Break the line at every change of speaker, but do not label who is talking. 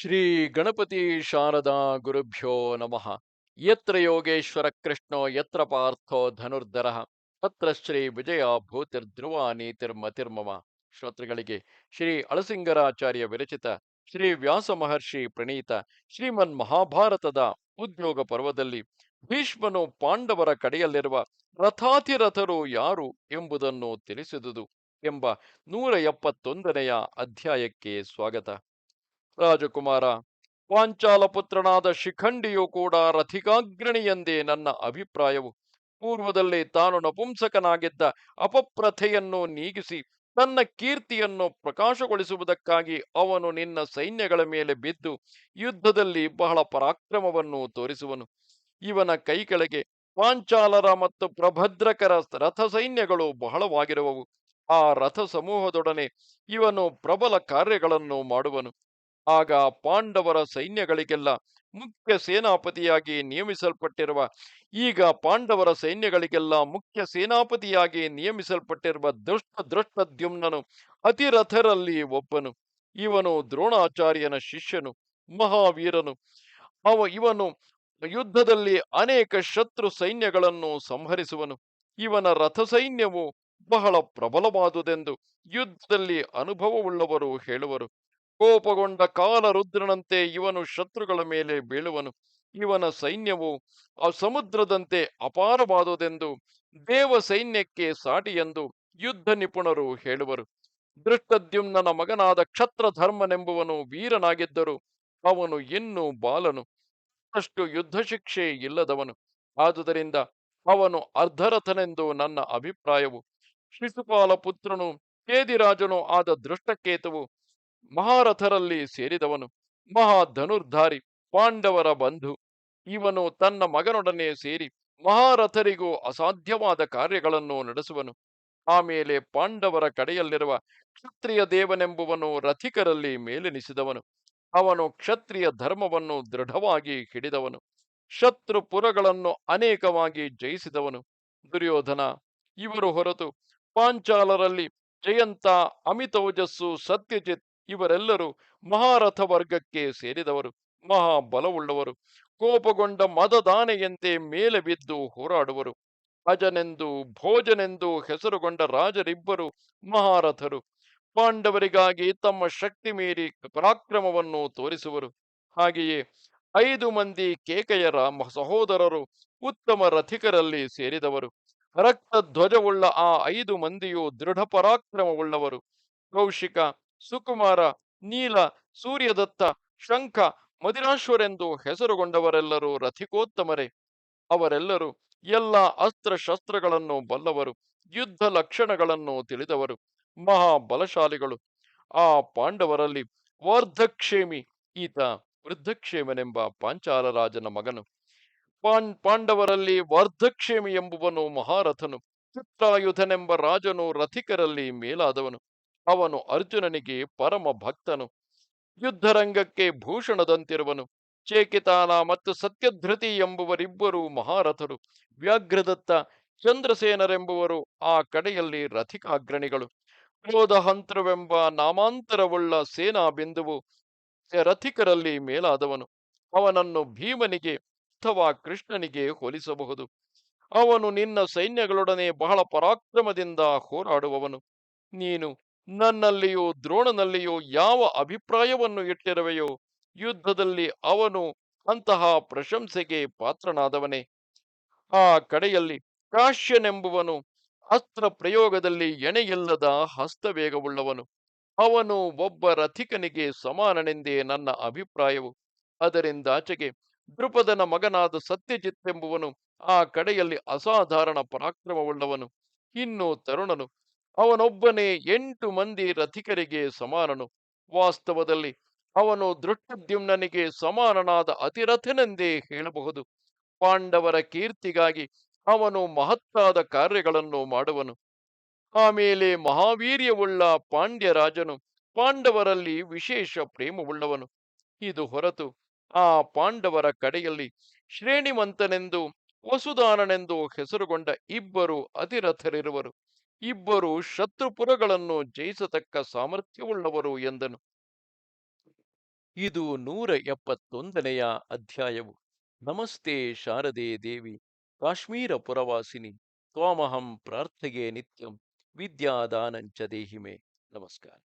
ಶ್ರೀ ಗಣಪತಿ ಶಾರದಾ ಗುರುಭ್ಯೋ ನಮಃ. ಯತ್ರ ಯೋಗೇಶ್ವರ ಕೃಷ್ಣೋ, ಯತ್ರ ಪಾರ್ಥೋ ಧನುರ್ಧರ. ತತ್ರ ಶ್ರೀ ವಿಜಯ ಭೂತಿರ್ಧ್ರುವ ನೀತಿರ್ಮತಿರ್ಮಮ ಶ್ರೋತೃಗಳಿಗೆ ಶ್ರೀ ಅಳಸಿಂಗರಾಚಾರ್ಯ ವಿರಚಿತ ಶ್ರೀ ವ್ಯಾಸ ಮಹರ್ಷಿ ಪ್ರಣೀತ ಶ್ರೀಮನ್ ಮಹಾಭಾರತದ ಉದ್ಯೋಗ ಪರ್ವದಲ್ಲಿ ಭೀಷ್ಮನು ಪಾಂಡವರ ಕಡೆಯಲ್ಲಿರುವ ರಥಾತಿರಥರು ಯಾರು ಎಂಬುದನ್ನು ತಿಳಿಸಿದುದು ಎಂಬ ನೂರ ಎಪ್ಪತ್ತೊಂದನೆಯ ಅಧ್ಯಾಯಕ್ಕೆ ಸ್ವಾಗತ. ರಾಜಕುಮಾರ ಪಾಂಚಾಲ ಪುತ್ರನಾದ ಶಿಖಂಡಿಯು ಕೂಡ ರಥಿಕಾಗ್ರಣಿ ಎಂದೇ ನನ್ನ ಅಭಿಪ್ರಾಯವು. ಪೂರ್ವದಲ್ಲಿ ತಾನು ನಪುಂಸಕನಾಗಿದ್ದ ಅಪಪ್ರಥೆಯನ್ನು ನೀಗಿಸಿ ತನ್ನ ಕೀರ್ತಿಯನ್ನು ಪ್ರಕಾಶಗೊಳಿಸುವುದಕ್ಕಾಗಿ ಅವನು ನಿನ್ನ ಸೈನ್ಯಗಳ ಮೇಲೆ ಬಿದ್ದು ಯುದ್ಧದಲ್ಲಿ ಬಹಳ ಪರಾಕ್ರಮವನ್ನು ತೋರಿಸುವನು. ಇವನ ಕೈ ಕೆಳಗೆ ಪಾಂಚಾಲರ ಮತ್ತು ಪ್ರಭದ್ರಕರ ರಥ ಸೈನ್ಯಗಳು ಬಹಳವಾಗಿರುವವು. ಆ ರಥ ಸಮೂಹದೊಡನೆ ಇವನು ಪ್ರಬಲ ಕಾರ್ಯಗಳನ್ನು ಮಾಡುವನು. ಆಗ ಪಾಂಡವರ ಸೈನ್ಯಗಳಿಗೆಲ್ಲ ಮುಖ್ಯ ಸೇನಾಪತಿಯಾಗಿ ನಿಯಮಿಸಲ್ಪಟ್ಟಿರುವ ಈಗ ಪಾಂಡವರ ಸೈನ್ಯಗಳಿಗೆಲ್ಲ ಮುಖ್ಯ ಸೇನಾಪತಿಯಾಗಿ ನಿಯಮಿಸಲ್ಪಟ್ಟಿರುವ ದೃಷ್ಟ ದೃಷ್ಟದ್ಯುಮ್ನನು ಅತಿರಥರಲ್ಲಿ ಒಬ್ಬನು. ಇವನು ದ್ರೋಣಾಚಾರ್ಯನ ಶಿಷ್ಯನು, ಮಹಾವೀರನು. ಅವ, ಇವನು ಯುದ್ಧದಲ್ಲಿ ಅನೇಕ ಶತ್ರು ಸೈನ್ಯಗಳನ್ನು ಸಂಹರಿಸುವನು. ಇವನ ರಥ ಸೈನ್ಯವು ಬಹಳ ಪ್ರಬಲವಾದುದೆಂದು ಯುದ್ಧದಲ್ಲಿ ಅನುಭವವುಳ್ಳವರು ಹೇಳುವರು. ಕೋಪಗೊಂಡ ಕಾಲರುದ್ರನಂತೆ ಇವನು ಶತ್ರುಗಳ ಮೇಲೆ ಬೀಳುವನು. ಇವನ ಸೈನ್ಯವು ಆ ಸಮುದ್ರದಂತೆ ಅಪಾರವಾದುದೆಂದು ದೇವ ಸೈನ್ಯಕ್ಕೆ ಸಾಟಿಯೆಂದು ಯುದ್ಧ ನಿಪುಣರು ಹೇಳುವರು. ದೃಷ್ಟದ್ಯುಮ್ನ ಮಗನಾದ ಕ್ಷತ್ರಧರ್ಮನೆಂಬುವನು ವೀರನಾಗಿದ್ದರು ಅವನು ಇನ್ನೂ ಬಾಲನು. ಅಷ್ಟು ಯುದ್ಧ ಶಿಕ್ಷೆ ಇಲ್ಲದವನು. ಆದುದರಿಂದ ಅವನು ಅರ್ಧರಥನೆಂದು ನನ್ನ ಅಭಿಪ್ರಾಯವು. ಶಿಶುಪಾಲ ಪುತ್ರನು ಕೇದಿರಾಜನು ಆದ ದೃಷ್ಟಕೇತುವು ಮಹಾರಥರಲ್ಲಿ ಸೇರಿದವನು ಮಹಾ ಧನುರ್ಧಾರಿ ಪಾಂಡವರ ಬಂಧು. ಇವನು ತನ್ನ ಮಗನೊಡನೆ ಸೇರಿ ಮಹಾರಥರಿಗೂ ಅಸಾಧ್ಯವಾದ ಕಾರ್ಯಗಳನ್ನು ನಡೆಸುವನು. ಆಮೇಲೆ ಪಾಂಡವರ ಕಡೆಯಲ್ಲಿರುವ ಕ್ಷತ್ರಿಯ ದೇವನೆಂಬುವನು ರಥಿಕರಲ್ಲಿ ಮೇಲೆನಿಸಿದವನು. ಅವನು ಕ್ಷತ್ರಿಯ ಧರ್ಮವನ್ನು ದೃಢವಾಗಿ ಹಿಡಿದವನು. ಶತ್ರು ಪುರಗಳನ್ನು ಅನೇಕವಾಗಿ ಜಯಿಸಿದವನು. ದುರ್ಯೋಧನ, ಇವರು ಹೊರತು ಪಾಂಚಾಲರಲ್ಲಿ ಜಯಂತ, ಅಮಿತೌಜಸ್ಸು, ಸತ್ಯಜಿತ್ ಇವರೆಲ್ಲರೂ ಮಹಾರಥ ವರ್ಗಕ್ಕೆ ಸೇರಿದವರು, ಮಹಾಬಲವುಳ್ಳವರು. ಕೋಪಗೊಂಡ ಮದದಾನೆಯಂತೆ ಮೇಲೆ ಬಿದ್ದು ಹೋರಾಡುವರು. ಅಜನೆಂದು ಭೋಜನೆಂದು ಹೆಸರುಗೊಂಡ ರಾಜರಿಬ್ಬರು ಮಹಾರಥರು. ಪಾಂಡವರಿಗಾಗಿ ತಮ್ಮ ಶಕ್ತಿ ಮೀರಿ ಪರಾಕ್ರಮವನ್ನು ತೋರಿಸುವರು. ಹಾಗೆಯೇ ಐದು ಮಂದಿ ಕೇಕೆಯರ ಸಹೋದರರು ಉತ್ತಮ ರಥಿಕರಲ್ಲಿ ಸೇರಿದವರು. ರಕ್ತ ಧ್ವಜವುಳ್ಳ ಆ ಐದು ಮಂದಿಯು ದೃಢ ಪರಾಕ್ರಮವುಳ್ಳವರು. ಕೌಶಿಕ ಸುಕುಮಾರ, ನೀಲ, ಸೂರ್ಯದತ್ತ, ಶಂಖ, ಮದಿರಾಶ್ವರೆಂದು ಹೆಸರುಗೊಂಡವರೆಲ್ಲರೂ ರಥಿಕೋತ್ತಮರೇ. ಅವರೆಲ್ಲರೂ ಎಲ್ಲ ಅಸ್ತ್ರ ಶಸ್ತ್ರಗಳನ್ನು ಬಲ್ಲವರು, ಯುದ್ಧ ಲಕ್ಷಣಗಳನ್ನು ತಿಳಿದವರು ಮಹಾ ಬಲಶಾಲಿಗಳು ಆ ಪಾಂಡವರಲ್ಲಿ ವಾರ್ಧಕ್ಷೇಮಿ, ಈತ ವೃದ್ಧಕ್ಷೇಮನೆಂಬ ಪಾಂಚಾಲ ರಾಜನ ಮಗನು. ಪಾನ್, ಪಾಂಡವರಲ್ಲಿ ವಾರ್ಧಕ್ಷೇಮಿ ಎಂಬುವನು ಮಹಾರಥನು ಚಿತ್ರಾಯುಧನೆಂಬ ರಾಜನು ರಥಿಕರಲ್ಲಿ ಮೇಲಾದವನು. ಅವನು ಅರ್ಜುನನಿಗೆ ಪರಮ ಭಕ್ತನು. ಯುದ್ಧರಂಗಕ್ಕೆ ಭೂಷಣದಂತಿರುವನು. ಚೇಕಿತಾನ ಮತ್ತು ಸತ್ಯಧೃತಿ ಎಂಬುವರಿಬ್ಬರು ಮಹಾರಥರು. ವ್ಯಾಘ್ರದತ್ತ ಚಂದ್ರಸೇನರೆಂಬುವರು ಆ ಕಡೆಯಲ್ಲಿ ರಥಿಕಾಗ್ರಣಿಗಳು. ಕ್ರೋಧಹಂತ್ರವೆಂಬ ನಾಮಾಂತರವುಳ್ಳ ಸೇನಾ ಬಿಂದುವು ರಥಿಕರಲ್ಲಿ ಮೇಲಾದವನು. ಅವನನ್ನು ಭೀಮನಿಗೆ ಅಥವಾ ಕೃಷ್ಣನಿಗೆ ಹೋಲಿಸಬಹುದು. ಅವನು ನಿನ್ನ ಸೈನ್ಯಗಳೊಡನೆ ಬಹಳ ಪರಾಕ್ರಮದಿಂದ ಹೋರಾಡುವವನು. ನೀನು ನನ್ನಲ್ಲಿಯೂ, ದ್ರೋಣನಲ್ಲಿಯೂ ಯಾವ ಅಭಿಪ್ರಾಯವನ್ನು ಇಟ್ಟಿರುವೆಯೋ, ಯುದ್ಧದಲ್ಲಿ ಅವನು ಅಂತಹ ಪ್ರಶಂಸೆಗೆ ಪಾತ್ರನಾದವನೇ. ಆ ಕಡೆಯಲ್ಲಿ ಕಾಶ್ಯನೆಂಬುವನು ಅಸ್ತ್ರ ಪ್ರಯೋಗದಲ್ಲಿ ಎಣೆಯಿಲ್ಲದ ಹಸ್ತವೇಗವುಳ್ಳವನು. ಅವನು ಒಬ್ಬ ರಥಿಕನಿಗೆ ಸಮಾನನೆಂದೇ ನನ್ನ ಅಭಿಪ್ರಾಯವು. ಅದರಿಂದಾಚೆಗೆ ದೃಪದನ ಮಗನಾದ ಸತ್ಯಜಿತ್ ಎಂಬುವನು ಆ ಕಡೆಯಲ್ಲಿ ಅಸಾಧಾರಣ ಪರಾಕ್ರಮವುಳ್ಳವನು. ಇನ್ನು ತರುಣನು ಅವನೊಬ್ಬನೇ ಎಂಟು ಮಂದಿ ರಥಿಕರಿಗೆ ಸಮಾನನು. ವಾಸ್ತವದಲ್ಲಿ ಅವನು ದೃಷ್ಟದ್ಯುಮ್ನನಿಗೆ ಸಮಾನನಾದ ಅತಿರಥನೆಂದೇ ಹೇಳಬಹುದು. ಪಾಂಡವರ ಕೀರ್ತಿಗಾಗಿ ಅವನು ಮಹತ್ತಾದ ಕಾರ್ಯಗಳನ್ನು ಮಾಡುವನು. ಆಮೇಲೆ ಮಹಾವೀರ್ಯವುಳ್ಳ ಪಾಂಡ್ಯ ರಾಜನು ಪಾಂಡವರಲ್ಲಿ ವಿಶೇಷ ಪ್ರೇಮವುಳ್ಳವನು. ಇದು ಹೊರತು ಆ ಪಾಂಡವರ ಕಡೆಯಲ್ಲಿ ಶ್ರೇಣಿವಂತನೆಂದು ವಸುದಾನನೆಂದು ಹೆಸರುಗೊಂಡ ಇಬ್ಬರು ಅತಿರಥರಿರುವರು. ಇಬ್ಬರು ಶತ್ರುಪುರಗಳನ್ನು ಜಯಿಸತಕ್ಕ ಸಾಮರ್ಥ್ಯವುಳ್ಳವರು ಎಂದನು. ಇದು ನೂರ ಎಪ್ಪತ್ತೊಂದನೆಯ ಅಧ್ಯಾಯವು. ನಮಸ್ತೆ ಶಾರದೆ ದೇವಿ, ಕಾಶ್ಮೀರ ಪುರವಾಸಿನಿ, ತ್ವಾಮಹಂ ಪ್ರಾರ್ಥೆಗೆ ನಿತ್ಯಂ, ವಿದ್ಯಾದಾನಂಚ ದೇಹಿಮೆ. ನಮಸ್ಕಾರ.